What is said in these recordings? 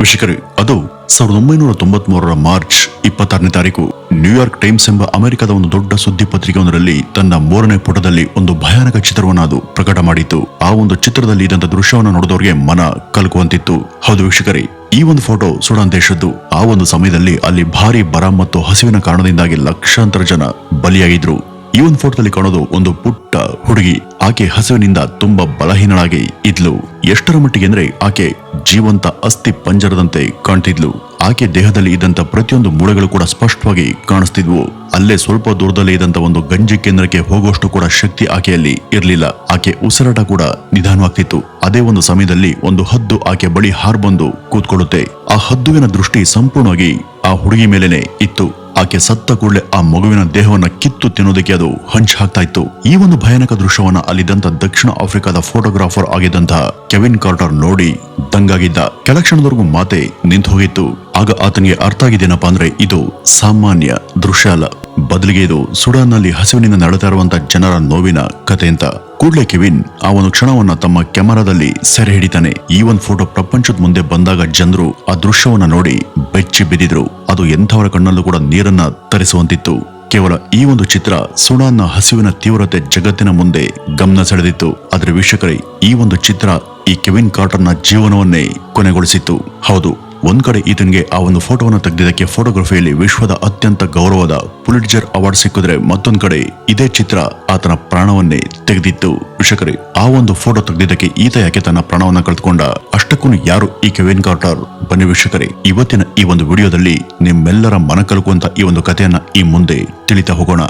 ವೀಕ್ಷಕರೇ, ಅದು ಸಾವಿರದ ಒಂಬೈನೂರ ತೊಂಬತ್ ಮೂರರ ಮಾರ್ಚ್ ಇಪ್ಪತ್ತಾರನೇ ತಾರೀಕು. ನ್ಯೂಯಾರ್ಕ್ ಟೈಮ್ಸ್ ಎಂಬ ಅಮೆರಿಕದ ಒಂದು ದೊಡ್ಡ ಸುದ್ದಿ ಪತ್ರಿಕೆಯೊಂದರಲ್ಲಿ ತನ್ನ ಮೂರನೇ ಪುಟದಲ್ಲಿ ಒಂದು ಭಯಾನಕ ಚಿತ್ರವನ್ನು ಅದು ಪ್ರಕಟ ಮಾಡಿತ್ತು. ಆ ಒಂದು ಚಿತ್ರದಲ್ಲಿ ಇದ್ದಂಥ ದೃಶ್ಯವನ್ನು ನೋಡಿದವರಿಗೆ ಮನ ಕಲಕುವಂತಿತ್ತು. ಹೌದು ವೀಕ್ಷಕರೇ, ಈ ಒಂದು ಫೋಟೋ ಸುಡಾನ್ ದೇಶದ್ದು. ಆ ಒಂದು ಸಮಯದಲ್ಲಿ ಅಲ್ಲಿ ಭಾರಿ ಬರ ಮತ್ತು ಹಸಿವಿನ ಕಾರಣದಿಂದಾಗಿ ಲಕ್ಷಾಂತರ ಜನ ಬಲಿಯಾಗಿದ್ರು. ಈ ಒಂದು ಫೋಟೋದಲ್ಲಿ ಕಾಣೋದು ಒಂದು ಪುಟ್ಟ ಹುಡುಗಿ. ಆಕೆ ಹಸುವಿನಿಂದ ತುಂಬಾ ಬಲಹೀನಳಾಗಿ ಇದ್ಲು. ಎಷ್ಟರ ಮಟ್ಟಿಗೆ ಅಂದ್ರೆ ಆಕೆ ಜೀವಂತ ಅಸ್ಥಿ ಪಂಜರದಂತೆ ಕಾಣ್ತಿದ್ಲು. ಆಕೆ ದೇಹದಲ್ಲಿ ಇದ್ದಂತ ಪ್ರತಿಯೊಂದು ಮೂಳೆಗಳು ಕೂಡ ಸ್ಪಷ್ಟವಾಗಿ ಕಾಣಿಸ್ತಿದ್ವು. ಅಲ್ಲೇ ಸ್ವಲ್ಪ ದೂರದಲ್ಲಿ ಇದ್ದಂತ ಒಂದು ಗಂಜಿ ಕೇಂದ್ರಕ್ಕೆ ಹೋಗುವಷ್ಟು ಕೂಡ ಶಕ್ತಿ ಆಕೆಯಲ್ಲಿ ಇರಲಿಲ್ಲ. ಆಕೆ ಉಸಿರಾಟ ಕೂಡ ನಿಧಾನವಾಗ್ತಿತ್ತು. ಅದೇ ಒಂದು ಸಮಯದಲ್ಲಿ ಒಂದು ಹದ್ದು ಆಕೆ ಬಳಿ ಹಾರ್ಬಂದು ಕೂತ್ಕೊಳ್ಳುತ್ತೆ. ಆ ಹದ್ದುವಿನ ದೃಷ್ಟಿ ಸಂಪೂರ್ಣವಾಗಿ ಆ ಹುಡುಗಿ ಮೇಲೇನೆ ಇತ್ತು. ಆಕೆ ಸತ್ತ ಕೂಡಲೇ ಆ ಮಗುವಿನ ದೇಹವನ್ನು ಕಿತ್ತು ತಿನ್ನೋದಕ್ಕೆ ಅದು ಹಂಚ್ ಹಾಕ್ತಾ ಇತ್ತು ಈ ಒಂದು ಭಯಾನಕ ದೃಶ್ಯವನ್ನ ಅಲ್ಲಿದ್ದಂತ ದಕ್ಷಿಣ ಆಫ್ರಿಕಾದ ಫೋಟೋಗ್ರಾಫರ್ ಆಗಿದ್ದಂತಹ ಕೆವಿನ್ ಕಾರ್ಟರ್ ನೋಡಿ ದಂಗಾಗಿದ್ದ. ಕೆಲಕ್ಷಣದವರೆಗೂ ಮಾತೆ ನಿಂತು ಹೋಗಿತ್ತು. ಆಗ ಆತನಿಗೆ ಅರ್ಥ ಆಗಿದ್ದೇನಪ್ಪ ಅಂದ್ರೆ ಇದು ಸಾಮಾನ್ಯ ದೃಶ್ಯ ಅಲ್ಲ. ಬದಲಿಗೆ ಇದು ಸುಡಾನ್ನಲ್ಲಿ ಹಸಿವಿನಿಂದ ನಡೆತಾ ಇರುವಂತ ಜನರ ನೋವಿನ ಕತೆ ಅಂತ ಕೂಡ್ಲೆ ಕೆವಿನ್ ಆ ಒಂದು ಕ್ಷಣವನ್ನ ತಮ್ಮ ಕ್ಯಾಮರಾದಲ್ಲಿ ಸೆರೆ ಹಿಡಿತಾನೆ. ಈ ಒಂದು ಫೋಟೋ ಪ್ರಪಂಚದ ಮುಂದೆ ಬಂದಾಗ ಜನರು ಆ ದೃಶ್ಯವನ್ನ ನೋಡಿ ಬೆಚ್ಚಿ ಬಿದ್ದಿದ್ರು. ಅದು ಎಂಥವರ ಕಣ್ಣಲ್ಲೂ ಕೂಡ ನೀರನ್ನ ತರಿಸುವಂತಿತ್ತು. ಕೇವಲ ಈ ಒಂದು ಚಿತ್ರ ಸುಡಾನ್ನ ಹಸಿವಿನ ತೀವ್ರತೆ ಜಗತ್ತಿನ ಮುಂದೆ ಗಮನ ಸೆಳೆದಿತ್ತು. ಆದ್ರೆ ವೀಕ್ಷಕರೇ, ಈ ಒಂದು ಚಿತ್ರ ಈ ಕೆವಿನ್ ಕಾರ್ಟರ್ನ ಜೀವನವನ್ನೇ ಕೊನೆಗೊಳಿಸಿತ್ತು. ಹೌದು ಒಂದ್ ಕಡೆ ಈತನಿಗೆ ಆ ಒಂದು ಫೋಟೋವನ್ನು ತೆಗೆದಿದ್ದಕ್ಕೆ ಫೋಟೋಗ್ರಫಿಯಲ್ಲಿ ವಿಶ್ವದ ಅತ್ಯಂತ ಗೌರವದ ಪುಲಿಟ್ಜರ್ ಅವಾರ್ಡ್ ಸಿಕ್ಕಿದ್ರೆ ಮತ್ತೊಂದ್ ಕಡೆ ಇದೇ ಚಿತ್ರ ಆತನ ಪ್ರಾಣವನ್ನೇ ತೆಗೆದಿತ್ತು. ವೀಕ್ಷಕರೇ, ಆ ಒಂದು ಫೋಟೋ ತೆಗೆದಿದ್ದಕ್ಕೆ ಈತ ಯಾಕೆ ತನ್ನ ಪ್ರಾಣವನ್ನ ಕಳೆದುಕೊಂಡ? ಅಷ್ಟಕ್ಕೂ ಯಾರು ಈ ಕೆವಿನ್ ಕಾರ್ಟರ್? ಬನ್ನಿ ವೀಕ್ಷಕರೇ, ಇವತ್ತಿನ ಈ ಒಂದು ವಿಡಿಯೋದಲ್ಲಿ ನಿಮ್ಮೆಲ್ಲರ ಮನ ಕಲಕುವಂತ ಈ ಒಂದು ಕಥೆಯನ್ನ ಈ ಮುಂದೆ ತಿಳಿತಾ ಹೋಗೋಣ.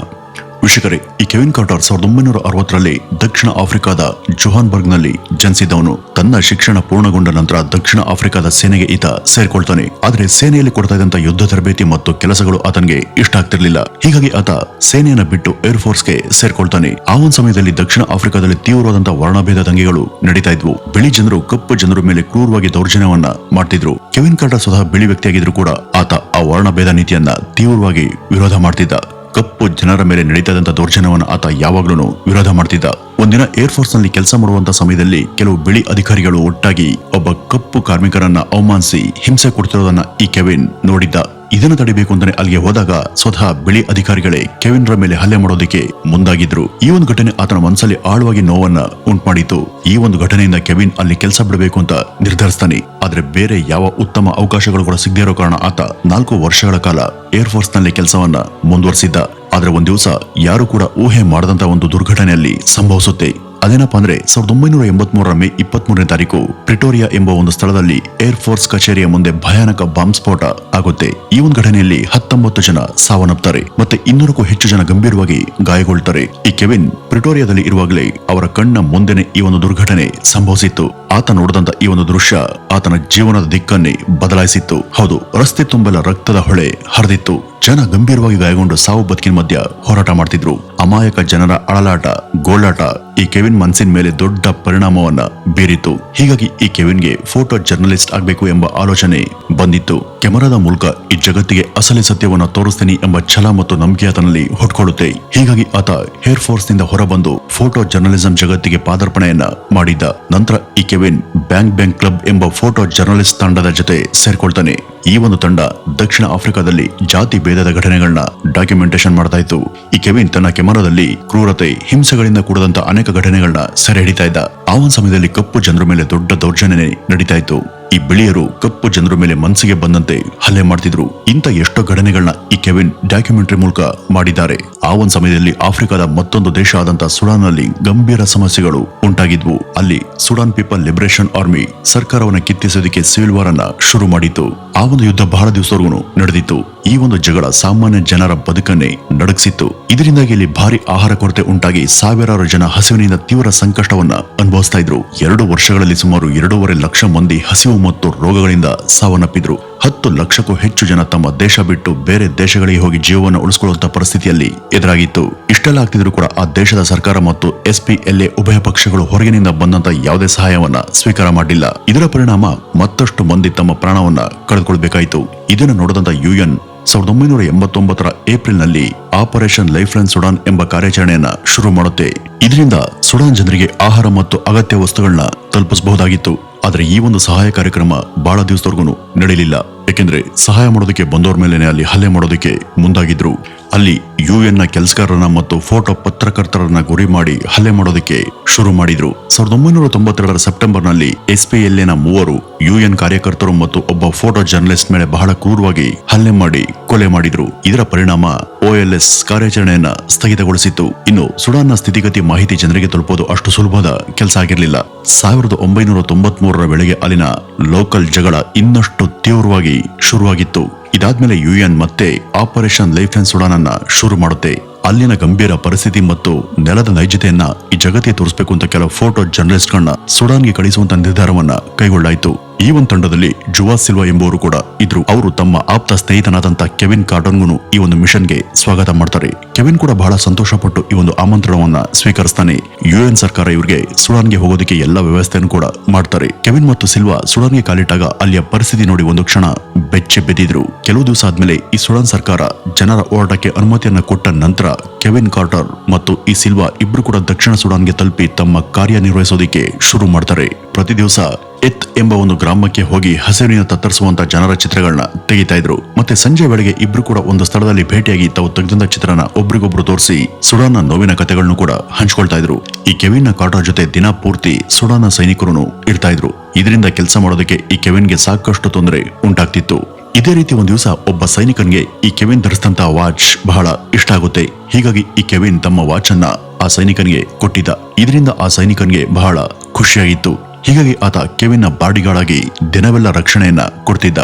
ವೀಕ್ಷಕರೇ, ಈ ಕೆವಿನ್ ಕಾರ್ಟರ್ ಸಾವಿರದ ಒಂಬೈನೂರ ಅರವತ್ತರಲ್ಲಿ ದಕ್ಷಿಣ ಆಫ್ರಿಕಾದ ಜೋಹಾನ್ಬರ್ಗ್ನಲ್ಲಿ ಜನಿಸಿದವನು. ತನ್ನ ಶಿಕ್ಷಣ ಪೂರ್ಣಗೊಂಡ ನಂತರ ದಕ್ಷಿಣ ಆಫ್ರಿಕಾದ ಸೇನೆಗೆ ಈತ ಸೇರಿಕೊಳ್ತಾನೆ. ಆದರೆ ಸೇನೆಯಲ್ಲಿ ಕೊಡ್ತಾ ಇದ್ದಂತ ಯುದ್ಧ ತರಬೇತಿ ಮತ್ತು ಕೆಲಸಗಳು ಆತನಿಗೆ ಇಷ್ಟ ಆಗ್ತಿರ್ಲಿಲ್ಲ. ಹೀಗಾಗಿ ಆತ ಸೇನೆಯನ್ನು ಬಿಟ್ಟು ಏರ್ ಫೋರ್ಸ್ಗೆ ಸೇರ್ಕೊಳ್ತಾನೆ. ಆ ಒಂದು ಸಮಯದಲ್ಲಿ ದಕ್ಷಿಣ ಆಫ್ರಿಕಾದಲ್ಲಿ ತೀವ್ರವಾದಂತಹ ವರ್ಣಭೇದ ದಂಗೆಗಳು ನಡೀತಾ ಇದ್ವು. ಬಿಳಿ ಜನರು, ಕಪ್ಪು ಜನರ ಮೇಲೆ ಕ್ರೂರವಾಗಿ ದೌರ್ಜನ್ಯವನ್ನ ಮಾಡ್ತಿದ್ರು. ಕೆವಿನ್ ಕಾರ್ಟರ್ ಸ್ವತಃ ಬಿಳಿ ವ್ಯಕ್ತಿಯಾಗಿದ್ರು ಕೂಡ ಆತ ಆ ವರ್ಣಭೇದ ನೀತಿಯನ್ನ ತೀವ್ರವಾಗಿ ವಿರೋಧ ಮಾಡ್ತಿದ್ದ. ಕಪ್ಪು ಜನರ ಮೇಲೆ ನಡೀತದಂತ ದೌರ್ಜನ್ಯವನ್ನು ಆತ ಯಾವಾಗ್ಲೂ ವಿರೋಧ ಮಾಡ್ತಿದ್ದ. ಒಂದಿನ ಏರ್ ಫೋರ್ಸ್ನಲ್ಲಿ ಕೆಲಸ ಮಾಡುವಂತ ಸಮಯದಲ್ಲಿ ಕೆಲವು ಬಿಳಿ ಅಧಿಕಾರಿಗಳು ಒಟ್ಟಾಗಿ ಒಬ್ಬ ಕಪ್ಪು ಕಾರ್ಮಿಕರನ್ನ ಅವಮಾನಿಸಿ ಹಿಂಸೆ ಕೊಡ್ತಿರೋದನ್ನ ಈ ಕೆವಿನ್ ನೋಡಿದ್ದ. ಇದನ್ನು ತಡಿಬೇಕು ಅಂತಾನೆ ಅಲ್ಲಿಗೆ ಹೋದಾಗ ಸ್ವತಃ ಬಿಳಿ ಅಧಿಕಾರಿಗಳೇ ಕೆವಿನ್ ರ ಮೇಲೆ ಹಲ್ಲೆ ಮಾಡೋದಕ್ಕೆ ಮುಂದಾಗಿದ್ರು. ಈ ಒಂದು ಘಟನೆ ಆತನ ಮನಸ್ಸಲ್ಲಿ ಆಳವಾಗಿ ನೋವನ್ನ ಉಂಟುಮಾಡಿತು ಈ ಒಂದು ಘಟನೆಯಿಂದ ಕೆವಿನ್ ಅಲ್ಲಿ ಕೆಲಸ ಬಿಡಬೇಕು ಅಂತ ನಿರ್ಧರಿಸ್ತಾನೆ. ಆದ್ರೆ ಬೇರೆ ಯಾವ ಉತ್ತಮ ಅವಕಾಶಗಳು ಕೂಡ ಸಿಗದೇ ಇರೋ ಕಾರಣ ಆತ ನಾಲ್ಕು ವರ್ಷಗಳ ಕಾಲ ಏರ್ ಫೋರ್ಸ್ನಲ್ಲಿ ಕೆಲಸವನ್ನ ಮುಂದುವರಿಸಿದ್ದ. ಆದ್ರೆ ಒಂದ್ ದಿವಸ ಯಾರು ಕೂಡ ಊಹೆ ಮಾಡದಂತ ಒಂದು ದುರ್ಘಟನೆಯಲ್ಲಿ ಸಂಭವಿಸುತ್ತೆ. ಅದೇನಪ್ಪ ಅಂದ್ರೆ ಸಾವಿರದ ಒಂಬೈನೂರ ಎಂಬತ್ ಮೂರರ ಮೇ ಇಪ್ಪತ್ತ್ ಮೂರನೇ ತಾರೀಕು ಪ್ರಿಟೋರಿಯಾ ಎಂಬ ಒಂದು ಸ್ಥಳದಲ್ಲಿ ಏರ್ ಫೋರ್ಸ್ ಕಚೇರಿಯ ಮುಂದೆ ಭಯಾನಕ ಬಾಂಬ್ ಸ್ಫೋಟ ಆಗುತ್ತೆ. ಈ ಒಂದು ಘಟನೆಯಲ್ಲಿ ಹತ್ತೊಂಬತ್ತು ಜನ ಸಾವನ್ನಪ್ತಾರೆ ಮತ್ತೆ ಇನ್ನೂರಕ್ಕೂ ಹೆಚ್ಚು ಜನ ಗಂಭೀರವಾಗಿ ಗಾಯಗೊಳ್ತಾರೆ. ಈ ಕೆವಿನ್ ಪ್ರಿಟೋರಿಯಾದಲ್ಲಿ ಇರುವಾಗಲೇ ಅವರ ಕಣ್ಣ ಮುಂದೆನೆ ಈ ಒಂದು ದುರ್ಘಟನೆ ಸಂಭವಿಸಿತ್ತು. ಆತ ನೋಡಿದಂತ ಈ ಒಂದು ದೃಶ್ಯ ಆತನ ಜೀವನದ ದಿಕ್ಕನ್ನೇ ಬದಲಾಯಿಸಿತ್ತು. ಹೌದು, ರಸ್ತೆ ತುಂಬೆಲ್ಲ ರಕ್ತದ ಹೊಳೆ ಹರಿದಿತ್ತು. ಜನ ಗಂಭೀರವಾಗಿ ಗಾಯಗೊಂಡು ಸಾವು ಬದುಕಿನ ಮಧ್ಯ ಹೋರಾಟ ಮಾಡ್ತಿದ್ರು. ಅಮಾಯಕ ಜನರ ಅಳಲಾಟ, ಗೋಳಾಟ ಈ ಕೆವಿನ್ ಮನ್ಸಿನ ಮೇಲೆ ದೊಡ್ಡ ಪರಿಣಾಮವನ್ನ ಬೀರಿತು ಹೀಗಾಗಿ ಈ ಕೆವಿನ್ಗೆ ಫೋಟೋ ಜರ್ನಲಿಸ್ಟ್ ಆಗಬೇಕು ಎಂಬ ಆಲೋಚನೆ ಬಂದಿತ್ತು. ಕೆಮರಾದ ಮೂಲಕ ಈ ಜಗತ್ತಿಗೆ ಅಸಲಿ ಸತ್ಯವನ್ನು ತೋರಿಸ್ತೀನಿ ಎಂಬ ಛಲ ಮತ್ತು ನಂಬಿಕೆ ಆತನಲ್ಲಿ ಹೊಟ್ಕೊಳ್ಳುತ್ತೆ. ಹೀಗಾಗಿ ಆತ ಏರ್ ಫೋರ್ಸ್ನಿಂದ ಹೊರಬಂದು ಫೋಟೋ ಜರ್ನಲಿಸಂ ಜಗತ್ತಿಗೆ ಪಾದಾರ್ಪಣೆಯನ್ನ ಮಾಡಿದ್ದ. ನಂತರ ಈ ಕೆವಿನ್ ಬ್ಯಾಂಕ್ ಬ್ಯಾಂಕ್ ಕ್ಲಬ್ ಎಂಬ ಫೋಟೋ ಜರ್ನಲಿಸ್ಟ್ ತಂಡದ ಜೊತೆ ಸೇರ್ಕೊಳ್ತಾನೆ. ಈ ಒಂದು ತಂಡ ದಕ್ಷಿಣ ಆಫ್ರಿಕಾದಲ್ಲಿ ಜಾತಿ ಭೇದದ ಘಟನೆಗಳನ್ನ ಡಾಕ್ಯುಮೆಂಟೇಶನ್ ಮಾಡ್ತಾ ಇತ್ತು. ಈ ಕೆವಿನ್ ತನ್ನ ಕ್ಯಾಮರಾದಲ್ಲಿ ಕ್ರೂರತೆ, ಹಿಂಸೆಗಳಿಂದ ಕೂಡದಂತ ಅನೇಕ ಘಟನೆಗಳನ್ನ ಸೆರೆ ಹಿಡಿತಾ ಇದ್ದ. ಆ ಒಂದು ಸಮಯದಲ್ಲಿ ಕಪ್ಪು ಜನರ ಮೇಲೆ ದೊಡ್ಡ ದೌರ್ಜನ್ಯ ನಡೀತಾ ಇತ್ತು. ಈ ಬಿಳಿಯರು ಕಪ್ಪು ಜನರ ಮೇಲೆ ಮನಸ್ಸಿಗೆ ಬಂದಂತೆ ಹಲ್ಲೆ ಮಾಡ್ತಿದ್ರು. ಇಂಥ ಎಷ್ಟೋ ಘಟನೆಗಳನ್ನ ಈ ಕೆವಿನ್ ಡಾಕ್ಯುಮೆಂಟರಿ ಮೂಲಕ ಮಾಡಿದ್ದಾರೆ. ಆ ಒಂದು ಸಮಯದಲ್ಲಿ ಆಫ್ರಿಕಾದ ಮತ್ತೊಂದು ದೇಶ ಆದಂತ ಸುಡಾನ್ನಲ್ಲಿ ಗಂಭೀರ ಸಮಸ್ಯೆಗಳು ಉಂಟಾಗಿದ್ವು. ಅಲ್ಲಿ ಸುಡಾನ್ ಪೀಪಲ್ ಲಿಬರೇಷನ್ ಆರ್ಮಿ ಸರ್ಕಾರವನ್ನ ಕಿತ್ತಿಸೋದಕ್ಕೆ ಸಿವಿಲ್ ವಾರ್ ಅನ್ನ ಶುರು ಮಾಡಿತ್ತು. ಆ ಒಂದು ಯುದ್ಧ ಬಹಳ ದಿವಸವರೆಗೂ ನಡೆದಿತ್ತು. ಈ ಒಂದು ಜಗಳ ಸಾಮಾನ್ಯ ಜನರ ಬದುಕನ್ನೇ ನಡಗಿಸಿತ್ತು. ಇದರಿಂದಾಗಿ ಇಲ್ಲಿ ಭಾರಿ ಆಹಾರ ಕೊರತೆ ಉಂಟಾಗಿ ಸಾವಿರಾರು ಜನ ಹಸಿವಿನಿಂದ ತೀವ್ರ ಸಂಕಷ್ಟವನ್ನ ಅನುಭವಿಸ್ತಾ ಇದ್ರು. ಎರಡು ವರ್ಷಗಳಲ್ಲಿ ಸುಮಾರು ಎರಡೂವರೆ ಲಕ್ಷ ಮಂದಿ ಹಸಿವು ಮತ್ತು ರೋಗಗಳಿಂದ ಸಾವನ್ನಪ್ಪಿದ್ರು. ಹತ್ತು ಲಕ್ಷಕ್ಕೂ ಹೆಚ್ಚು ಜನ ತಮ್ಮ ದೇಶ ಬಿಟ್ಟು ಬೇರೆ ದೇಶಗಳಿಗೆ ಹೋಗಿ ಜೀವವನ್ನು ಉಳಿಸಿಕೊಳ್ಳುವಂತಹ ಪರಿಸ್ಥಿತಿಯಲ್ಲಿ ಎದುರಾಗಿತ್ತು. ಇಷ್ಟೆಲ್ಲ ಆಗ್ತಿದ್ರು ಕೂಡ ಆ ದೇಶದ ಸರ್ಕಾರ ಮತ್ತು ಎಸ್ಪಿಎಲ್ಎ ಉಭಯ ಪಕ್ಷಗಳು ಹೊರಗಿನಿಂದ ಬಂದಂತ ಯಾವುದೇ ಸಹಾಯವನ್ನ ಸ್ವೀಕಾರ ಮಾಡಿಲ್ಲ. ಇದರ ಪರಿಣಾಮ ಮತ್ತಷ್ಟು ಮಂದಿ ತಮ್ಮ ಪ್ರಾಣವನ್ನ ಕಳೆದುಕೊಳ್ಬೇಕಾಯಿತು. ಇದನ್ನು ನೋಡಿದಂತ ಯುಎನ್ ಸಾವಿರದ ಒಂಬೈನೂರ ಎಂಬತ್ತೊಂಬತ್ತರ ಏಪ್ರಿಲ್ನಲ್ಲಿ ಆಪರೇಷನ್ ಲೈಫ್ ಲೈನ್ ಸುಡಾನ್ ಎಂಬ ಕಾರ್ಯಾಚರಣೆಯನ್ನ ಶುರು ಮಾಡುತ್ತೆ. ಇದರಿಂದ ಸುಡಾನ್ ಜನರಿಗೆ ಆಹಾರ ಮತ್ತು ಅಗತ್ಯ ವಸ್ತುಗಳನ್ನ ತಲುಪಿಸಬಹುದಾಗಿತ್ತು. ಆದ್ರೆ ಈ ಒಂದು ಸಹಾಯ ಕಾರ್ಯಕ್ರಮ ಬಹಳ ದಿವಸದವರೆಗೂ ನಡೆಯಲಿಲ್ಲ. ಯಾಕೆಂದ್ರೆ ಸಹಾಯ ಮಾಡೋದಕ್ಕೆ ಬಂದವ್ರ ಮೇಲೆನೆ ಅಲ್ಲಿ ಹಲ್ಲೆ ಮಾಡೋದಕ್ಕೆ ಮುಂದಾಗಿದ್ರು. ಅಲ್ಲಿ ಯುಎನ್ನ ಕೆಲಸಗಾರರನ್ನ ಮತ್ತು ಫೋಟೋ ಪತ್ರಕರ್ತರನ್ನ ಗುರಿ ಮಾಡಿ ಹಲ್ಲೆ ಮಾಡೋದಕ್ಕೆ ಶುರು ಮಾಡಿದ್ರು. ಸಾವಿರದ ಒಂಬೈನೂರ ತೊಂಬತ್ತೆರಡರ ಸೆಪ್ಟೆಂಬರ್ನಲ್ಲಿ ಎಸ್ಪಿಎಲ್ಎನ ಮೂವರು ಯುಎನ್ ಕಾರ್ಯಕರ್ತರು ಮತ್ತು ಒಬ್ಬ ಫೋಟೋ ಜರ್ನಲಿಸ್ಟ್ ಮೇಲೆ ಬಹಳ ಕ್ರೂರವಾಗಿ ಹಲ್ಲೆ ಮಾಡಿ ಕೊಲೆ ಮಾಡಿದ್ರು. ಇದರ ಪರಿಣಾಮ ಓಎಲ್ಎಸ್ ಕಾರ್ಯಾಚರಣೆಯನ್ನ ಸ್ಥಗಿತಗೊಳಿಸಿತ್ತು. ಇನ್ನು ಸುಡಾನ್ನ ಸ್ಥಿತಿಗತಿ ಮಾಹಿತಿ ಜನರಿಗೆ ತಲುಪೋದು ಅಷ್ಟು ಸುಲಭದ ಕೆಲಸ ಆಗಿರಲಿಲ್ಲ. ಸಾವಿರದ ಒಂಬೈನೂರ ತೊಂಬತ್ ಮೂರರ ವೇಳೆಗೆ ಅಲ್ಲಿನ ಲೋಕಲ್ ಜಗಳ ಇನ್ನಷ್ಟು ತೀವ್ರವಾಗಿ ಶುರುವಾಗಿತ್ತು. ಇದಾದ್ಮೇಲೆ ಯುಎನ್ ಮತ್ತೆ ಆಪರೇಷನ್ ಲೈಫ್ ಅಂಡ್ ಸುಡಾನ್ ಅನ್ನ ಶುರು ಮಾಡುತ್ತೆ. ಅಲ್ಲಿನ ಗಂಭೀರ ಪರಿಸ್ಥಿತಿ ಮತ್ತು ನೆಲದ ನೈಜತೆಯನ್ನ ಈ ಜಗತ್ತಿಗೆ ತೋರಿಸಬೇಕು ಅಂತ ಕೆಲವು ಫೋಟೋ ಜರ್ನಲಿಸ್ಟ್ ಗಳನ್ನ ಸುಡಾನ್ಗೆ ಕಳಿಸುವಂತ ನಿರ್ಧಾರವನ್ನ ಕೈಗೊಳ್ಳಾಯಿತು. ಈ ಒಂದು ತಂಡದಲ್ಲಿ ಜುವಾ ಸಿಲ್ವಾ ಎಂಬುವರು ಕೂಡ ಇದ್ರು. ಅವರು ತಮ್ಮ ಆಪ್ತ ಸ್ನೇಹಿತನಾದಂತ ಕೆವಿನ್ ಕಾರ್ಟನ್ಗೂ ಈ ಒಂದು ಮಿಷನ್ಗೆ ಸ್ವಾಗತ ಮಾಡ್ತಾರೆ. ಕೆವಿನ್ ಕೂಡ ಬಹಳ ಸಂತೋಷಪಟ್ಟು ಈ ಒಂದು ಆಮಂತ್ರಣವನ್ನ ಸ್ವೀಕರಿಸ್ತಾನೆ. ಯುಎನ್ ಸರ್ಕಾರ ಇವರಿಗೆ ಸುಡಾನ್ಗೆ ಹೋಗೋದಕ್ಕೆ ಎಲ್ಲ ವ್ಯವಸ್ಥೆಯನ್ನು ಕೂಡ ಮಾಡ್ತಾರೆ. ಕೆವಿನ್ ಮತ್ತು ಸಿಲ್ವಾ ಸುಡಾನ್ಗೆ ಕಾಲಿಟ್ಟಾಗ ಅಲ್ಲಿಯ ಪರಿಸ್ಥಿತಿ ನೋಡಿ ಒಂದು ಕ್ಷಣ ಬೆಚ್ಚಿ ಬೆದ್ದಿದ್ರು. ಕೆಲವು ದಿವಸ ಆದ್ಮೇಲೆ ಈ ಸುಡಾನ್ ಸರ್ಕಾರ ಜನರ ಹೋರಾಟಕ್ಕೆ ಅನುಮತಿಯನ್ನು ಕೊಟ್ಟ ನಂತರ ಕೆವಿನ್ ಕಾರ್ಟರ್ ಮತ್ತು ಈ ಸಿಲ್ವಾ ಇಬ್ರು ಕೂಡ ದಕ್ಷಿಣ ಸುಡಾನ್ಗೆ ತಲುಪಿ ತಮ್ಮ ಕಾರ್ಯನಿರ್ವಹಿಸೋದಕ್ಕೆ ಶುರು ಮಾಡ್ತಾರೆ. ಪ್ರತಿ ದಿವಸ ಎತ್ ಎಂಬ ಒಂದು ಗ್ರಾಮಕ್ಕೆ ಹೋಗಿ ಹಸಿರಿನ ತತ್ತರಿಸುವಂತ ಜನರ ಚಿತ್ರಗಳನ್ನ ತೆಗಿತಾ ಇದ್ರು. ಮತ್ತೆ ಸಂಜೆ ವೇಳೆಗೆ ಇಬ್ರು ಕೂಡ ಒಂದು ಸ್ಥಳದಲ್ಲಿ ಭೇಟಿಯಾಗಿ ತಾವು ತೆಗೆದಂತ ಚಿತ್ರನ ಒಬ್ರಿಗೊಬ್ರು ತೋರಿಸಿ ಸುಡಾನ್ನ ನೋವಿನ ಕಥೆಗಳನ್ನು ಕೂಡ ಹಂಚ್ಕೊಳ್ತಾ ಇದ್ರು. ಈ ಕೆವಿನ್ ಕಾರ್ಟರ್ ಜೊತೆ ದಿನ ಪೂರ್ತಿ ಸುಡಾನ್ನ ಸೈನಿಕರು ಇರ್ತಾ ಇದ್ರು. ಇದರಿಂದ ಕೆಲಸ ಮಾಡೋದಕ್ಕೆ ಈ ಕೆವಿನ್ಗೆ ಸಾಕಷ್ಟು ತೊಂದರೆ ಉಂಟಾಗ್ತಿತ್ತು. ಇದೇ ರೀತಿ ಒಂದು ದಿವಸ ಒಬ್ಬ ಸೈನಿಕನಿಗೆ ಈ ಕೆವಿನ್ ಧರಿಸಿದಂತಹ ವಾಚ್ ಬಹಳ ಇಷ್ಟ ಆಗುತ್ತೆ. ಹೀಗಾಗಿ ಈ ಕೆವಿನ್ ತಮ್ಮ ವಾಚ್ ಅನ್ನ ಆ ಸೈನಿಕನಿಗೆ ಕೊಟ್ಟಿದ್ದ. ಇದರಿಂದ ಆ ಸೈನಿಕನಿಗೆ ಬಹಳ ಖುಷಿಯಾಗಿತ್ತು. ಹೀಗಾಗಿ ಆತ ಕೆವಿನ್ನ ಬಾಡಿಗಳಾಗಿ ದಿನವೆಲ್ಲ ರಕ್ಷಣೆಯನ್ನ ಕೊಡ್ತಿದ್ದ.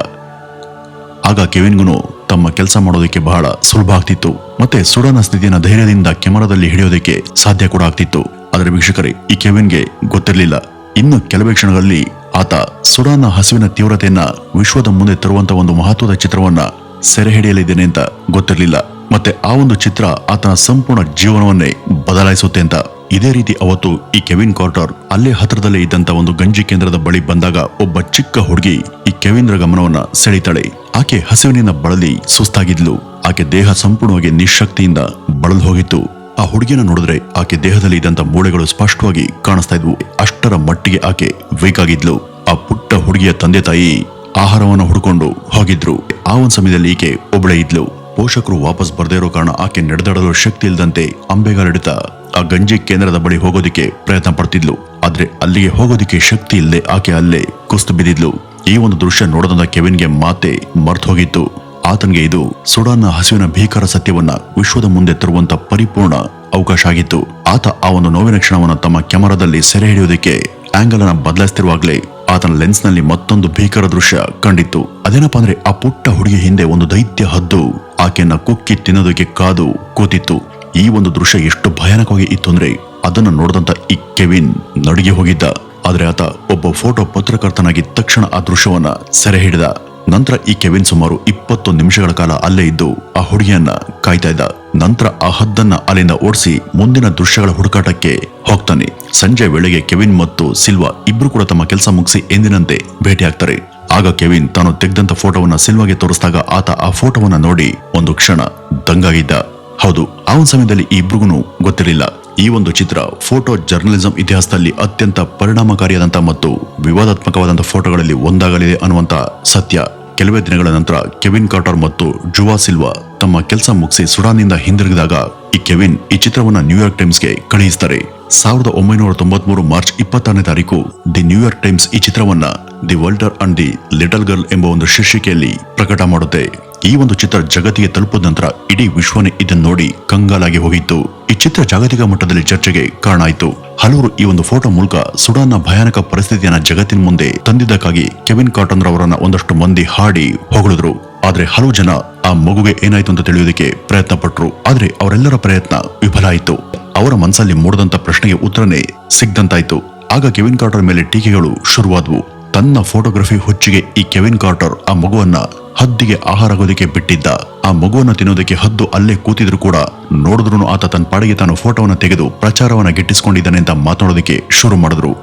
ಆಗ ಕೆವಿನ್ಗೂ ತಮ್ಮ ಕೆಲಸ ಮಾಡೋದಕ್ಕೆ ಬಹಳ ಸುಲಭ ಆಗ್ತಿತ್ತು. ಮತ್ತೆ ಸುಡನ ಸ್ಥಿತಿಯನ್ನ ಧೈರ್ಯದಿಂದ ಕ್ಯಾಮರಾದಲ್ಲಿ ಹಿಡಿಯೋದಕ್ಕೆ ಸಾಧ್ಯ ಕೂಡ ಆಗ್ತಿತ್ತು. ಆದರೆ ವೀಕ್ಷಕರೇ, ಈ ಕೆವಿನ್ಗೆ ಗೊತ್ತಿರಲಿಲ್ಲ. ಇನ್ನು ಕೆಲವೇ ಕ್ಷಣಗಳಲ್ಲಿ ಆತ ಸುಡಾನ್ನ ಹಸುವಿನ ತೀವ್ರತೆಯನ್ನ ವಿಶ್ವದ ಮುಂದೆ ತರುವಂತ ಒಂದು ಮಹತ್ವದ ಚಿತ್ರವನ್ನ ಸೆರೆ ಹಿಡಿಯಲಿದ್ದೇನೆ ಅಂತ ಗೊತ್ತಿರಲಿಲ್ಲ. ಮತ್ತೆ ಆ ಒಂದು ಚಿತ್ರ ಆತನ ಸಂಪೂರ್ಣ ಜೀವನವನ್ನೇ ಬದಲಾಯಿಸುತ್ತೆ ಅಂತ ಇದೇ ರೀತಿ ಅವತ್ತು ಈ ಕೆವಿನ್ ಕಾರ್ಟರ್ ಅಲ್ಲೇ ಹತ್ರದಲ್ಲೇ ಇದ್ದಂತ ಒಂದು ಗಂಜಿ ಕೇಂದ್ರದ ಬಳಿ ಬಂದಾಗ ಒಬ್ಬ ಚಿಕ್ಕ ಹುಡುಗಿ ಈ ಕೆವಿನ್ರ ಗಮನವನ್ನ ಸೆಳೀತಾಳೆ. ಆಕೆ ಹಸಿವಿನಿಂದ ಬಳಲಿ ಸುಸ್ತಾಗಿದ್ಲು. ಆಕೆ ದೇಹ ಸಂಪೂರ್ಣವಾಗಿ ನಿಶಕ್ತಿಯಿಂದ ಬಳಲು ಹೋಗಿತ್ತು ಆ ಹುಡುಗಿನ ನೋಡಿದ್ರೆ ಆಕೆ ದೇಹದಲ್ಲಿ ಇದ್ದಂತ ಮೂಳೆಗಳು ಸ್ಪಷ್ಟವಾಗಿ ಕಾಣಿಸ್ತಾ ಇದ್ವು. ಅಷ್ಟರ ಮಟ್ಟಿಗೆ ಆಕೆ ವೀಕ್ ಆಗಿದ್ಲು ಆ ಪುಟ್ಟ ಹುಡುಗಿಯ ತಂದೆ ತಾಯಿ ಆಹಾರವನ್ನು ಹುಡ್ಕೊಂಡು ಹೋಗಿದ್ರು. ಆ ಒಂದ್ ಸಮಯದಲ್ಲಿ ಈಕೆ ಒಬ್ಬಳೇ ಇದ್ಲು. ಪೋಷಕರು ವಾಪಸ್ ಬರದೇ ಇರೋ ಕಾರಣ ಆಕೆ ನಡೆದಾಡಲು ಶಕ್ತಿ ಇಲ್ಲದಂತೆ ಅಂಬೆಗಾಲಿಡ್ತಾ ಆ ಗಂಜಿ ಕೇಂದ್ರದ ಬಳಿ ಹೋಗೋದಿಕ್ಕೆ ಪ್ರಯತ್ನ ಪಡ್ತಿದ್ಲು. ಆದ್ರೆ ಅಲ್ಲಿಗೆ ಹೋಗೋದಿಕ್ಕೆ ಶಕ್ತಿ ಇಲ್ಲದೆ ಆಕೆ ಅಲ್ಲೇ ಕುಸ್ತು ಬಿದ್ದಿದ್ಲು. ಈ ಒಂದು ದೃಶ್ಯ ನೋಡದಂತ ಕೆವಿನ್ಗೆ ಮಾತೆ ಮರ್ತು ಹೋಗಿತ್ತು. ಆತನಿಗೆ ಇದು ಸುಡಾನ್ನ ಹಸಿವಿನ ಭೀಕರ ಸತ್ಯವನ್ನ ವಿಶ್ವದ ಮುಂದೆ ತರುವಂತ ಪರಿಪೂರ್ಣ ಅವಕಾಶ ಆಗಿತ್ತು ಆತ ಆ ಒಂದು ನೋವಿನ ಕ್ಷಣವನ್ನು ತಮ್ಮ ಕ್ಯಾಮರಾದಲ್ಲಿ ಸೆರೆ ಹಿಡಿಯುವುದಕ್ಕೆ ಆಂಗಲ್ ಅನ್ನ ಬದಲಾಯಿಸ್ತಿರುವಾಗಲೇ ಆತನ ಲೆನ್ಸ್ನಲ್ಲಿ ಮತ್ತೊಂದು ಭೀಕರ ದೃಶ್ಯ ಕಂಡಿತ್ತು. ಅದೇನಪ್ಪ ಅಂದ್ರೆ ಆ ಪುಟ್ಟ ಹುಡುಗಿ ಹಿಂದೆ ಒಂದು ದೈತ್ಯ ಹದ್ದು ಆಕೆಯನ್ನ ಕುಕ್ಕಿ ತಿನ್ನೋದಕ್ಕೆ ಕಾದು ಕೂತಿತ್ತು. ಈ ಒಂದು ದೃಶ್ಯ ಎಷ್ಟು ಭಯಾನಕವಾಗಿ ಇತ್ತು ಅಂದ್ರೆ ಅದನ್ನ ನೋಡಿದಂತ ಈ ಕೆವಿನ್ ನಡುಗಿ ಹೋಗಿದ್ದ. ಆದ್ರೆ ಆತ ಒಬ್ಬ ಫೋಟೋ ಪತ್ರಕರ್ತನಾಗಿ ತಕ್ಷಣ ಆ ದೃಶ್ಯವನ್ನ ಸೆರೆ ಹಿಡಿದ. ನಂತರ ಈ ಕೆವಿನ್ ಸುಮಾರು ಇಪ್ಪತ್ತು ನಿಮಿಷಗಳ ಕಾಲ ಅಲ್ಲೇ ಇದ್ದು ಆ ಹುಡುಗಿಯನ್ನ ಕಾಯ್ತಾ ಇದ್ದ. ನಂತರ ಆ ಹದ್ದನ್ನ ಅಲ್ಲಿಂದ ಓಡಿಸಿ ಮುಂದಿನ ದೃಶ್ಯಗಳ ಹುಡುಕಾಟಕ್ಕೆ ಹೋಗ್ತಾನೆ. ಸಂಜೆ ವೇಳೆಗೆ ಕೆವಿನ್ ಮತ್ತು ಸಿಲ್ವಾ ಇಬ್ರು ಕೂಡ ತಮ್ಮ ಕೆಲಸ ಮುಗಿಸಿ ಎಂದಿನಂತೆ ಭೇಟಿಯಾಗ್ತಾರೆ ಆಗ ಕೆವಿನ್ ತಾನು ತೆಗೆದಂತ ಫೋಟೋವನ್ನ ಸಿಲ್ವಾಗೆ ತೋರಿಸಿದಾಗ ಆತ ಆ ಫೋಟೋವನ್ನ ನೋಡಿ ಒಂದು ಕ್ಷಣ ದಂಗಾಗಿದ್ದ. ಹೌದು, ಆ ಒಂದು ಸಮಯದಲ್ಲಿ ಈ ಇಬ್ರಿಗೂ ಗೊತ್ತಿರಲಿಲ್ಲ. ಈ ಒಂದು ಚಿತ್ರ ಫೋಟೋ ಜರ್ನಲಿಸಂ ಇತಿಹಾಸದಲ್ಲಿ ಅತ್ಯಂತ ಪರಿಣಾಮಕಾರಿಯಾದಂತಹ ಮತ್ತು ವಿವಾದಾತ್ಮಕವಾದಂತಹ ಫೋಟೋಗಳಲ್ಲಿ ಒಂದಾಗಲಿದೆ ಅನ್ನುವಂತ ಸತ್ಯ. ಕೆಲವೇ ದಿನಗಳ ನಂತರ ಕೆವಿನ್ ಕಾರ್ಟರ್ ಮತ್ತು ಜುವಾ ಸಿಲ್ವಾ ತಮ್ಮ ಕೆಲಸ ಮುಗಿಸಿ ಸುಡಾನ್ನಿಂದ ಹಿಂದಿರುಗಿದಾಗ ಈ ಕೆವಿನ್ ಈ ಚಿತ್ರವನ್ನು ನ್ಯೂಯಾರ್ಕ್ ಟೈಮ್ಸ್ಗೆ ಕಳುಹಿಸ್ತಾರೆ. ಸಾವಿರದ ಒಂಬೈನೂರ ತೊಂಬತ್ಮೂರು ಮಾರ್ಚ್ ಇಪ್ಪತ್ತಾರನೇ ತಾರೀಕು ದಿ ನ್ಯೂಯಾರ್ಕ್ ಟೈಮ್ಸ್ ಈ ಚಿತ್ರವನ್ನ the vulture and the little girl ಎಂಬ ಒಂದು ಶೀರ್ಷಿಕೆಯಲ್ಲಿ ಪ್ರಕಟ ಮಾಡುತ್ತೆ. ಈ ಒಂದು ಚಿತ್ರ ಜಗತ್ತಿಗೆ ತಲುಪಿದ ನಂತರ ಇಡೀ ವಿಶ್ವನೇ ಇದನ್ನು ನೋಡಿ ಕಂಗಾಲಾಗಿ ಹೋಗಿತ್ತು. ಈ ಚಿತ್ರ ಜಾಗತಿಕ ಮಟ್ಟದಲ್ಲಿ ಚರ್ಚೆಗೆ ಕಾರಣ ಆಯಿತು ಹಲವರು ಈ ಒಂದು ಫೋಟೋ ಮೂಲಕ ಸುಡಾನ್ನ ಭಯಾನಕ ಪರಿಸ್ಥಿತಿಯನ್ನ ಜಗತ್ತಿನ ಮುಂದೆ ತಂದಿದ್ದಕ್ಕಾಗಿ ಕೆವಿನ್ ಕಾಟನ್ ರವರನ್ನ ಒಂದಷ್ಟು ಮಂದಿ ಹಾಡಿ ಹೊಗಳಿದ್ರು. ಆದ್ರೆ ಹಲವು ಜನ ಆ ಮಗುಗೆ ಏನಾಯ್ತು ಅಂತ ತಿಳಿಯೋದಕ್ಕೆ ಪ್ರಯತ್ನ ಪಟ್ರು. ಆದ್ರೆ ಅವರೆಲ್ಲರ ಪ್ರಯತ್ನ ವಿಫಲ ಆಯಿತು. ಅವರ ಮನಸ್ಸಲ್ಲಿ ಮೂಡದಂತ ಪ್ರಶ್ನೆಗೆ ಉತ್ತರನೇ ಸಿಗ್ದಂತಾಯ್ತು. ಆಗ ಕೆವಿನ್ ಕಾರ್ಟರ್ ಮೇಲೆ ಟೀಕೆಗಳು ಶುರುವಾದವು. ತನ್ನ ಫೋಟೋಗ್ರಫಿ ಹುಚ್ಚಿಗೆ ಈ ಕೆವಿನ್ ಕಾರ್ಟರ್ ಆ ಮಗುವನ್ನ ಹದ್ದಿಗೆ ಆಹಾರಗೋದಕ್ಕೆ ಬಿಟ್ಟಿದ್ದ. ಆ ಮಗುವನ್ನು ತಿನ್ನೋದಕ್ಕೆ ಹದ್ದು ಅಲ್ಲೇ ಕೂತಿದ್ರು ಕೂಡ ನೋಡಿದ್ರು ಆತ ತನ್ನ ಪಾಡಿಗೆ ತಾನು ಫೋಟೋವನ್ನು ತೆಗೆದು ಪ್ರಚಾರವನ್ನು ಗಿಟ್ಟಿಸಿಕೊಂಡಿದ್ದಾನೆ ಅಂತ ಮಾತಾಡೋದಕ್ಕೆ ಶುರು ಮಾಡಿದ್ರು.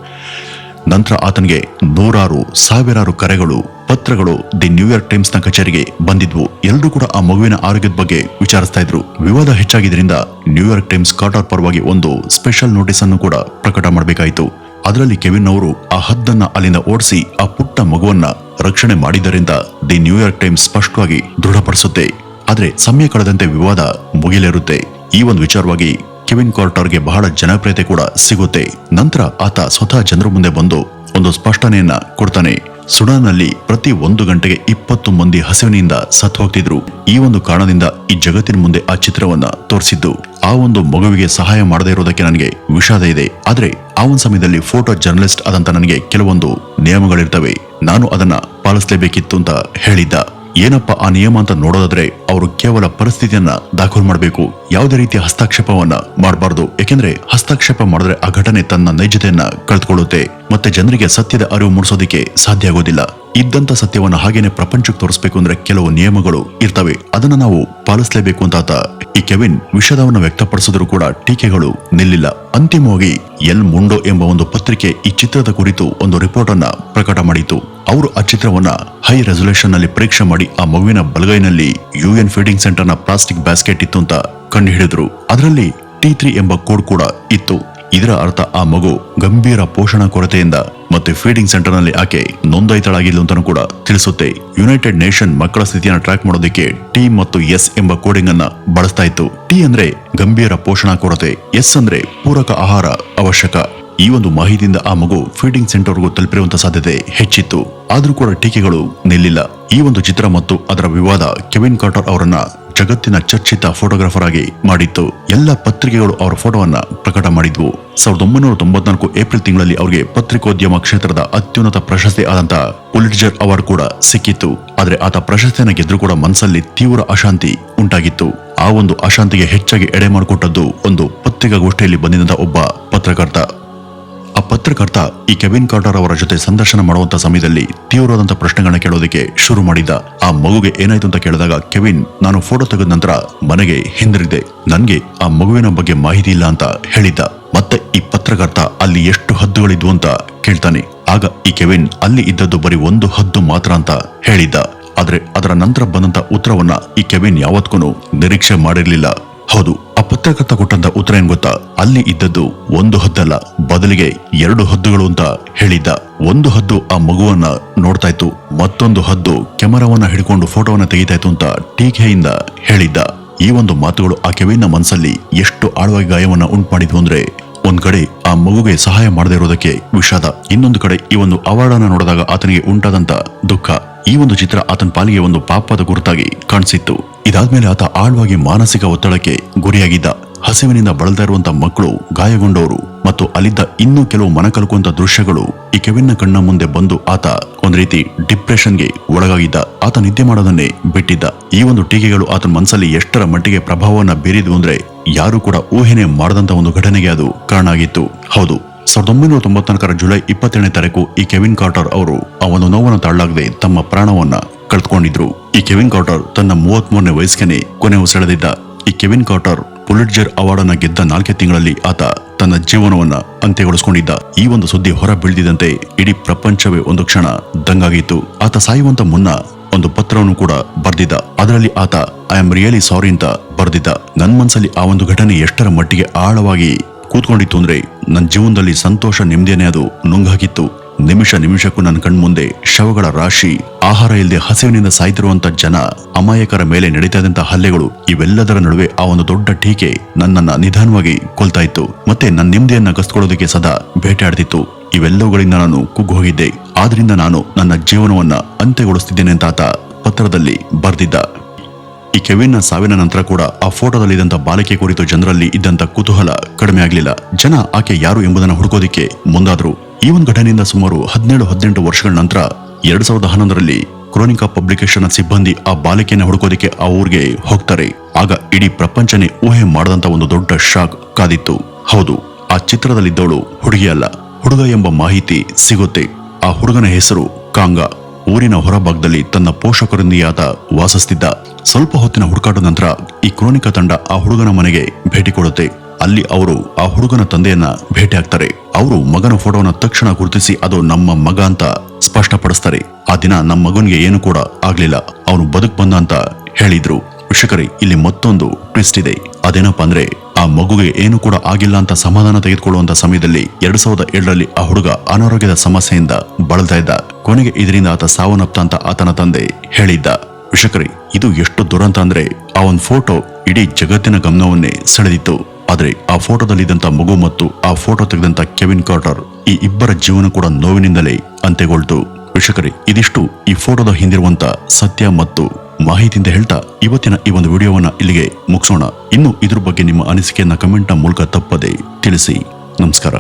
ನಂತರ ಆತನಿಗೆ ನೂರಾರು, ಸಾವಿರಾರು ಕರೆಗಳು, ಪತ್ರಗಳು ದಿ ನ್ಯೂಯಾರ್ಕ್ ಟೈಮ್ಸ್ನ ಕಚೇರಿಗೆ ಬಂದಿದ್ವು. ಎಲ್ಲರೂ ಕೂಡ ಆ ಮಗುವಿನ ಆರೋಗ್ಯದ ಬಗ್ಗೆ ವಿಚಾರಿಸ್ತಾ ಇದ್ರು. ವಿವಾದ ಹೆಚ್ಚಾಗಿದ್ದರಿಂದ ನ್ಯೂಯಾರ್ಕ್ ಟೈಮ್ಸ್ ಕಾರ್ಟರ್ ಪರವಾಗಿ ಒಂದು ಸ್ಪೆಷಲ್ ನೋಟಿಸ್ ಅನ್ನು ಕೂಡ ಪ್ರಕಟ ಮಾಡಬೇಕಾಯಿತು. ಅದರಲ್ಲಿ ಕೆವಿನ್ ಅವರು ಆ ಹದ್ದನ್ನ ಅಲ್ಲಿಂದ ಓಡಿಸಿ ಆ ಪುಟ್ಟ ಮಗುವನ್ನ ರಕ್ಷಣೆ ಮಾಡಿದ್ದರಿಂದ ದಿ ನ್ಯೂಯಾರ್ಕ್ ಟೈಮ್ಸ್ ಸ್ಪಷ್ಟವಾಗಿ ದೃಢಪಡಿಸುತ್ತೆ. ಆದರೆ ಸಮಯ ಕಳೆದಂತೆ ವಿವಾದ ಮುಗಿಲೇರುತ್ತೆ ಈ ಒಂದು ವಿಚಾರವಾಗಿ ಕೆವಿನ್ ಕಾರ್ಟರ್ಗೆ ಬಹಳ ಜನಪ್ರಿಯತೆ ಕೂಡ ಸಿಗುತ್ತೆ. ನಂತರ ಆತ ಸ್ವತಃ ಜನರ ಮುಂದೆ ಬಂದು ಒಂದು ಸ್ಪಷ್ಟನೆಯನ್ನ ಕೊಡ್ತಾನೆ. ಸುಡಾನ್ನಲ್ಲಿ ಪ್ರತಿ ಒಂದು ಗಂಟೆಗೆ ಇಪ್ಪತ್ತು ಮಂದಿ ಹಸಿವಿನಿಂದ ಸತ್ತು ಹೋಗ್ತಿದ್ರು. ಈ ಒಂದು ಕಾರಣದಿಂದ ಈ ಜಗತ್ತಿನ ಮುಂದೆ ಆ ಚಿತ್ರವನ್ನ ತೋರಿಸಿದ್ದು. ಆ ಒಂದು ಮಗುವಿಗೆ ಸಹಾಯ ಮಾಡದೇ ಇರೋದಕ್ಕೆ ನನಗೆ ವಿಷಾದ ಇದೆ. ಆದರೆ ಆ ಒಂದು ಸಮಯದಲ್ಲಿ ಫೋಟೋ ಜರ್ನಲಿಸ್ಟ್ ಆದಂತ ನನಗೆ ಕೆಲವೊಂದು ನಿಯಮಗಳಿರ್ತವೆ. ನಾನು ಅದನ್ನ ಪಾಲಿಸಲೇಬೇಕಿತ್ತು ಅಂತ ಹೇಳಿದ್ದ. ಏನಪ್ಪ ಆ ನಿಯಮ ಅಂತ ನೋಡೋದಾದ್ರೆ ಅವರು ಕೇವಲ ಪರಿಸ್ಥಿತಿಯನ್ನ ದಾಖಲು ಮಾಡಬೇಕು. ಯಾವುದೇ ರೀತಿಯ ಹಸ್ತಕ್ಷೇಪವನ್ನ ಮಾಡಬಾರದು. ಯಾಕೆಂದ್ರೆ ಹಸ್ತಕ್ಷೇಪ ಮಾಡಿದ್ರೆ ಆ ಘಟನೆ ತನ್ನ ನೈಜತೆಯನ್ನ ಕಳೆದುಕೊಳ್ಳುತ್ತೆ. ಮತ್ತೆ ಜನರಿಗೆ ಸತ್ಯದ ಅರಿವು ಮೂಡಿಸೋದಿಕ್ಕೆ ಸಾಧ್ಯ ಆಗೋದಿಲ್ಲ. ಇದ್ದಂತ ಸತ್ಯವನ್ನು ಹಾಗೇನೆ ಪ್ರಪಂಚಕ್ಕೆ ತೋರಿಸಬೇಕು ಅಂದ್ರೆ ಕೆಲವು ನಿಯಮಗಳು ಇರ್ತವೆ. ಅದನ್ನ ನಾವು ಪಾಲಿಸಲೇಬೇಕು ಅಂತ ಈ ಕೆವಿನ್ ವಿಷಾದವನ್ನು ವ್ಯಕ್ತಪಡಿಸಿದ್ರು ಕೂಡ ಟೀಕೆಗಳು ನಿಲ್ಲಿಲ್ಲ. ಅಂತಿಮವಾಗಿ ಎಲ್ ಮುಂಡೋ ಎಂಬ ಒಂದು ಪತ್ರಿಕೆ ಈ ಚಿತ್ರದ ಕುರಿತು ಒಂದು ರಿಪೋರ್ಟ್ ಅನ್ನ ಪ್ರಕಟ ಮಾಡಿತು ಅವರು ಆ ಚಿತ್ರವನ್ನ ಹೈ ರೆಸೊಲ್ಯೂಷನ್ನಲ್ಲಿ ಪರೀಕ್ಷೆ ಮಾಡಿ ಆ ಮಗುವಿನ ಬಲಗೈನಲ್ಲಿ ಯುಎನ್ ಫೀಡಿಂಗ್ ಸೆಂಟರ್ನ ಪ್ಲಾಸ್ಟಿಕ್ ಬ್ಯಾಸ್ಕೆಟ್ ಇತ್ತು ಅಂತ ಕಂಡುಹಿಡಿದ್ರು ಅದರಲ್ಲಿ ಟಿ ಎಂಬ ಕೋಡ್ ಕೂಡ ಇತ್ತು. ಇದರ ಅರ್ಥ ಆ ಮಗು ಗಂಭೀರ ಪೋಷಣ ಕೊರತೆಯಿಂದ ಮತ್ತೆ ಫೀಡಿಂಗ್ ಸೆಂಟರ್ನಲ್ಲಿ ಆಕೆ ನೋಂದಾಯಿತಳಾಗಿಲ್ಲ ಅಂತಾನೂ ಕೂಡ ತಿಳಿಸುತ್ತೆ. ಯುನೈಟೆಡ್ ನೇಷನ್ ಮಕ್ಕಳ ಸ್ಥಿತಿಯನ್ನು ಟ್ರ್ಯಾಕ್ ಮಾಡೋದಕ್ಕೆ ಟಿ ಮತ್ತು ಎಸ್ ಎಂಬ ಕೋಡಿಂಗ್ ಅನ್ನ ಬಳಸ್ತಾ ಇತ್ತು. ಟಿ ಅಂದ್ರೆ ಗಂಭೀರ ಪೋಷಣಾ ಕೊರತೆ ಎಸ್ ಅಂದ್ರೆ ಪೂರಕ ಆಹಾರ ಅವಶ್ಯಕ. ಈ ಒಂದು ಮಾಹಿತಿಯಿಂದ ಆ ಮಗು ಫೀಡಿಂಗ್ ಸೆಂಟರ್ಗೂ ತಲುಪಿರುವಂತಹ ಸಾಧ್ಯತೆ ಹೆಚ್ಚಿತ್ತು. ಆದರೂ ಕೂಡ ಟೀಕೆಗಳು ನಿಲ್ಲಿಲ್ಲ. ಈ ಒಂದು ಚಿತ್ರ ಮತ್ತು ಅದರ ವಿವಾದ ಕೆವಿನ್ ಕಾರ್ಟರ್ ಅವರನ್ನ ಜಗತ್ತಿನ ಚರ್ಚಿತ ಫೋಟೋಗ್ರಾಫರ್ ಆಗಿ ಮಾಡಿತ್ತು ಎಲ್ಲ ಪತ್ರಿಕೆಗಳು ಅವರ ಫೋಟೋವನ್ನ ಪ್ರಕಟ ಮಾಡಿದ್ವು. ಸಾವಿರದ ಒಂಬೈನೂರ ತೊಂಬತ್ನಾಲ್ಕು ಏಪ್ರಿಲ್ ತಿಂಗಳಲ್ಲಿ ಅವರಿಗೆ ಪತ್ರಿಕೋದ್ಯಮ ಕ್ಷೇತ್ರದ ಅತ್ಯುನ್ನತ ಪ್ರಶಸ್ತಿ ಆದಂತಹ ಪುಲಿಟ್ಜರ್ ಅವಾರ್ಡ್ ಕೂಡ ಸಿಕ್ಕಿತ್ತು. ಆದರೆ ಆತ ಪ್ರಶಸ್ತಿಯನ್ನು ಗೆದ್ರು ಕೂಡ ಮನಸ್ಸಲ್ಲಿ ತೀವ್ರ ಅಶಾಂತಿ ಉಂಟಾಗಿತ್ತು. ಆ ಒಂದು ಅಶಾಂತಿಗೆ ಹೆಚ್ಚಾಗಿ ಎಡೆ ಮಾಡಿಕೊಟ್ಟದ್ದು ಒಂದು ಪತ್ರಿಕಾಗೋಷ್ಠಿಯಲ್ಲಿ ಬಂದಿದ್ದ ಒಬ್ಬ ಪತ್ರಕರ್ತ. ಆ ಪತ್ರಕರ್ತ ಈ ಕೆವಿನ್ ಕಾರ್ಟರ್ ಅವರ ಜೊತೆ ಸಂದರ್ಶನ ಮಾಡುವಂತ ಸಮಯದಲ್ಲಿ ತೀವ್ರವಾದಂತಹ ಪ್ರಶ್ನೆಗಳನ್ನ ಕೇಳೋದಕ್ಕೆ ಶುರು ಮಾಡಿದ್ದ ಆ ಮಗುಗೆ ಏನಾಯ್ತು ಅಂತ ಕೇಳಿದಾಗ ಕೆವಿನ್ ನಾನು ಫೋಟೋ ತೆಗೆದ ನಂತರ ಮನೆಗೆ ಹಿಂದಿರಿದೆ ನನ್ಗೆ ಆ ಮಗುವಿನ ಬಗ್ಗೆ ಮಾಹಿತಿ ಇಲ್ಲ ಅಂತ ಹೇಳಿದ್ದ. ಮತ್ತೆ ಈ ಪತ್ರಕರ್ತ ಅಲ್ಲಿ ಎಷ್ಟು ಹದ್ದುಗಳಿದ್ವು ಅಂತ ಕೇಳ್ತಾನೆ. ಆಗ ಈ ಕೆವಿನ್ ಅಲ್ಲಿ ಇದ್ದದ್ದು ಬರೀ ಒಂದು ಹದ್ದು ಮಾತ್ರ ಅಂತ ಹೇಳಿದ್ದ. ಆದ್ರೆ ಅದರ ನಂತರ ಬಂದಂತ ಉತ್ತರವನ್ನ ಈ ಕೆವಿನ್ ಯಾವತ್ಕೂ ನಿರೀಕ್ಷೆ ಮಾಡಿರ್ಲಿಲ್ಲ. ಹೌದು ಆ ಪತ್ರಕರ್ತ ಕೊಟ್ಟಂತ ಉತ್ತರ ಏನ್ ಗೊತ್ತಾ? ಅಲ್ಲಿ ಇದ್ದದ್ದು ಒಂದು ಹದ್ದಲ್ಲ. ಬದಲಿಗೆ ಎರಡು ಹದ್ದುಗಳು ಅಂತ ಹೇಳಿದ್ದ. ಒಂದು ಹದ್ದು ಆ ಮಗುವನ್ನ ನೋಡ್ತಾ ಇತ್ತು. ಮತ್ತೊಂದು ಹದ್ದು ಕೆಮರಾವನ್ನ ಹಿಡ್ಕೊಂಡು ಫೋಟೋವನ್ನ ತೆಗಿತಾ ಇತ್ತು ಅಂತ ಟೀಕೆಯಿಂದ ಹೇಳಿದ್ದ. ಈ ಒಂದು ಮಾತುಗಳು ಆ ಕೆವಿನ ಮನಸ್ಸಲ್ಲಿ ಎಷ್ಟು ಆಳವಾಗಿ ಗಾಯವನ್ನ ಉಂಟು ಮಾಡಿದ್ವು ಅಂದ್ರೆ, ಒಂದ್ ಕಡೆ ಆ ಮಗುಗೆ ಸಹಾಯ ಮಾಡದೇ ಇರೋದಕ್ಕೆ ವಿಷಾದ. ಇನ್ನೊಂದು ಕಡೆ ಈ ಒಂದು ಅವಾರ್ಡನ್ನ ನೋಡಿದಾಗ ಆತನಿಗೆ ಉಂಟಾದಂತ ದುಃಖ. ಈ ಒಂದು ಚಿತ್ರ ಆತನ ಪಾಲಿಗೆ ಒಂದು ಪಾಪದ ಗುರುತಾಗಿ ಕಾಣಿಸಿತ್ತು. ಇದಾದ್ಮೇಲೆ ಆತ ಆಳವಾಗಿ ಮಾನಸಿಕ ಒತ್ತಡಕ್ಕೆ ಗುರಿಯಾಗಿದ್ದ. ಹಸಿವಿನಿಂದ ಬಳಲ್ತಾ ಮಕ್ಕಳು ಗಾಯಗೊಂಡವರು ಮತ್ತು ಅಲ್ಲಿದ್ದ ಇನ್ನೂ ಕೆಲವು ಮನಕಲ್ಕುವಂತ ದೃಶ್ಯಗಳು ಈ ಕೆವಿನ್ನ ಕಣ್ಣ ಮುಂದೆ ಬಂದು ಆತ ಒಂದ್ ರೀತಿ ಡಿಪ್ರೆಷನ್ಗೆ ಒಳಗಾಗಿದ್ದ. ಆತ ನಿದ್ದೆ ಮಾಡೋದನ್ನೇ ಬಿಟ್ಟಿದ್ದ. ಈ ಒಂದು ಟೀಕೆಗಳು ಆತನ ಮನಸ್ಸಲ್ಲಿ ಎಷ್ಟರ ಮಟ್ಟಿಗೆ ಪ್ರಭಾವವನ್ನ ಬೀರಿದ್ವು ಅಂದ್ರೆ ಯಾರು ಕೂಡ ಊಹೆನೆ ಮಾಡದಂತ ಒಂದು ಘಟನೆಗೆ ಅದು ಕಾರಣ ಆಗಿತ್ತು. ಹೌದು ಸಾವಿರದ ಒಂಬೈನೂರ ತೊಂಬತ್ನಾಲ್ಕರ ಜುಲೈ ಇಪ್ಪತ್ತೆರಡನೇ ತಾರೀಕು ಈ ಕೆವಿನ್ ಕಾರ್ಟರ್ ಅವರು ಆ ಒಂದು ನೋವನ್ನು ತಾಳಲಾಗದೆ ತಮ್ಮ ಪ್ರಾಣವನ್ನ ಕಳೆದುಕೊಂಡಿದ್ರು. ಈ ಕೆವಿನ್ ಕಾರ್ಟರ್ ತನ್ನ ಮೂವತ್ತ್ ಮೂರನೇ ವಯಸ್ಸಿಗೆ ಕೊನೆ ಉಸಿಳೆದಿದ್ದ ಈ ಕೆವಿನ್ ಕಾರ್ಟರ್ ಪುಲಿಟ್ಜರ್ ಅವಾರ್ಡ್ ಅನ್ನ ಗೆದ್ದ ನಾಲ್ಕೇ ತಿಂಗಳಲ್ಲಿ ಆತ ತನ್ನ ಜೀವನವನ್ನ ಅಂತ್ಯಗೊಳಿಸಿಕೊಂಡಿದ್ದ. ಈ ಒಂದು ಸುದ್ದಿ ಹೊರ ಬೀಳ್ದಿದಂತೆ ಇಡೀ ಪ್ರಪಂಚವೇ ಒಂದು ಕ್ಷಣ ದಂಗಾಗಿತ್ತು. ಆತ ಸಾಯುವಂತ ಮುನ್ನ ಒಂದು ಪತ್ರವನ್ನು ಕೂಡ ಬರೆದಿದ್ದ. ಅದರಲ್ಲಿ ಆತ ಐ ಆಮ್ ರಿಯಲಿ ಸಾರಿ ಅಂತ ಬರೆದಿದ್ದ. ನನ್ನ ಮನ್ಸಲ್ಲಿ ಆ ಒಂದು ಘಟನೆ ಎಷ್ಟರ ಮಟ್ಟಿಗೆ ಆಳವಾಗಿ ಕೂತ್ಕೊಂಡಿತ್ತು ಅಂದ್ರೆ ನನ್ನ ಜೀವನದಲ್ಲಿ ಸಂತೋಷ ನೆಮ್ಮದಿಯೇ ಅದು ನುಂಗಾಗಿತ್ತು. ನಿಮಿಷ ನಿಮಿಷಕ್ಕೂ ನನ್ನ ಕಣ್ಮುಂದೆ ಶವಗಳ ರಾಶಿ, ಆಹಾರ ಇಲ್ಲದೆ ಹಸಿವಿನಿಂದ ಸಾಯ್ತಿರುವಂತ ಜನ, ಅಮಾಯಕರ ಮೇಲೆ ನಡೀತಾ ಹಲ್ಲೆಗಳು, ಇವೆಲ್ಲದರ ನಡುವೆ ಆ ಒಂದು ದೊಡ್ಡ ಟೀಕೆ ನನ್ನನ್ನ ನಿಧಾನವಾಗಿ ಕೊಲ್ತಾ ಇತ್ತು. ಮತ್ತೆ ನನ್ನ ನೆಮ್ಮದಿಯನ್ನ ಕಸ್ಕೊಳ್ಳೋದಕ್ಕೆ ಸದಾ ಬೇಟೆಯಾಡ್ತಿತ್ತು. ಇವೆಲ್ಲವುಗಳಿಂದ ನಾನು ಕುಗ್ಗು ಹೋಗಿದ್ದೆ. ಆದ್ರಿಂದ ನಾನು ನನ್ನ ಜೀವನವನ್ನ ಅಂತ್ಯಗೊಳಿಸ್ತಿದ್ದೇನೆ ಅಂತ ಪತ್ರದಲ್ಲಿ ಬರ್ದಿದ್ದ. ಈ ಕೆವಿನ್ನ ಸಾವಿನ ನಂತರ ಕೂಡ ಆ ಫೋಟೋದಲ್ಲಿ ಇದ್ದಂಥ ಬಾಲಿಕೆ ಕುರಿತು ಜನರಲ್ಲಿ ಇದ್ದಂಥ ಕುತೂಹಲ ಕಡಿಮೆ ಆಗಲಿಲ್ಲ ಜನ ಆಕೆ ಯಾರು ಎಂಬುದನ್ನು ಹುಡುಕೋದಿಕ್ಕೆ ಮುಂದಾದ್ರು. ಈ ಒಂದು ಘಟನೆಯಿಂದ ಸುಮಾರು ಹದಿನೇಳು, ಹದಿನೆಂಟು ವರ್ಷಗಳ ನಂತರ ಎರಡ್ ಸಾವಿರದ ಹನ್ನೊಂದರಲ್ಲಿ ಕ್ರೋನಿಕಾ ಪಬ್ಲಿಕೇಶನ್ ಸಿಬ್ಬಂದಿ ಆ ಬಾಲಕಿಯನ್ನು ಹುಡುಕೋದಿಕ್ಕೆ ಆ ಊರಿಗೆ ಹೋಗ್ತಾರೆ. ಆಗ ಇಡೀ ಪ್ರಪಂಚನೇ ಊಹೆ ಮಾಡದಂತ ಒಂದು ದೊಡ್ಡ ಶಾಕ್ ಕಾದಿತ್ತು. ಹೌದು, ಆ ಚಿತ್ರದಲ್ಲಿದ್ದವಳು ಹುಡುಗಿಯಲ್ಲ. ಹುಡುಗ ಎಂಬ ಮಾಹಿತಿ ಸಿಗುತ್ತೆ. ಆ ಹುಡುಗನ ಹೆಸರು ಕಾಂಗಾ. ಊರಿನ ಹೊರಭಾಗದಲ್ಲಿ ತನ್ನ ಪೋಷಕರೊಂದಿಗೆ ಆತ ವಾಸಿಸ್ತಿದ್ದ ಸ್ವಲ್ಪ ಹೊತ್ತಿನ ಹುಡುಕಾಟ ನಂತರ ಈ ಕ್ರೋನಿಕಾ ತಂಡ ಆ ಹುಡುಗನ ಮನೆಗೆ ಭೇಟಿ ಕೊಡುತ್ತೆ. ಅಲ್ಲಿ ಅವರು ಆ ಹುಡುಗನ ತಂದೆಯನ್ನ ಭೇಟಿ ಆಗ್ತಾರೆ. ಅವರು ಮಗನ ಫೋಟೋನ ತಕ್ಷಣ ಗುರುತಿಸಿ ಅದು ನಮ್ಮ ಮಗ ಅಂತ ಸ್ಪಷ್ಟಪಡಿಸ್ತಾರೆ. ಆ ದಿನ ನಮ್ಮ ಮಗನಿಗೆ ಏನು ಕೂಡ ಆಗ್ಲಿಲ್ಲ. ಅವನು ಬದುಕ್ ಬಂದ ಅಂತ ಹೇಳಿದ್ರು. ವೀಕ್ಷಕರೇ, ಇಲ್ಲಿ ಮತ್ತೊಂದು ಟ್ವಿಸ್ಟ್ ಇದೆ. ಅದೇನಪ್ಪ ಅಂದ್ರೆ ಆ ಮಗುಗೆ ಏನು ಕೂಡ ಆಗಿಲ್ಲ ಅಂತ ಸಮಾಧಾನ ತೆಗೆದುಕೊಳ್ಳುವಂತ ಸಮಯದಲ್ಲಿ ಎರಡ್ ಸಾವಿರದ ಏಳರಲ್ಲಿ ಆ ಹುಡುಗ ಅನಾರೋಗ್ಯದ ಸಮಸ್ಯೆಯಿಂದ ಬಳಲ್ತಾ ಇದ್ದ. ಕೊನೆಗೆ ಇದರಿಂದ ಆತ ಸಾವನ್ನಪ್ತ ಅಂತ ಆತನ ತಂದೆ ಹೇಳಿದ್ದ. ವಿಷಕರಿ, ಇದು ಎಷ್ಟು ದುರಂತ ಅಂದ್ರೆ ಆ ಒಂದು ಫೋಟೋ ಇಡೀ ಜಗತ್ತಿನ ಗಮನವನ್ನೇ ಸೆಳೆದಿತ್ತು. ಆದರೆ ಆ ಫೋಟೋದಲ್ಲಿದ್ದಂಥ ಮಗು ಮತ್ತು ಆ ಫೋಟೋ ತೆಗೆದಂತ ಕೆವಿನ್ ಕಾರ್ಟರ್ ಈ ಇಬ್ಬರ ಜೀವನ ಕೂಡ ನೋವಿನಿಂದಲೇ ಅಂತ್ಯಗೊಳ್ತು. ವೀಕ್ಷಕರೇ, ಇದಿಷ್ಟು ಈ ಫೋಟೋದ ಹಿಂದಿರುವಂತ ಸತ್ಯ ಮತ್ತು ಮಾಹಿತಿಯಿಂದ ಹೇಳ್ತಾ ಇವತ್ತಿನ ಈ ಒಂದು ವಿಡಿಯೋವನ್ನ ಇಲ್ಲಿಗೆ ಮುಗಿಸೋಣ. ಇನ್ನು ಇದ್ರ ಬಗ್ಗೆ ನಿಮ್ಮ ಅನಿಸಿಕೆಯನ್ನ ಕಮೆಂಟ್ ಮೂಲಕ ತಪ್ಪದೆ ತಿಳಿಸಿ. ನಮಸ್ಕಾರ.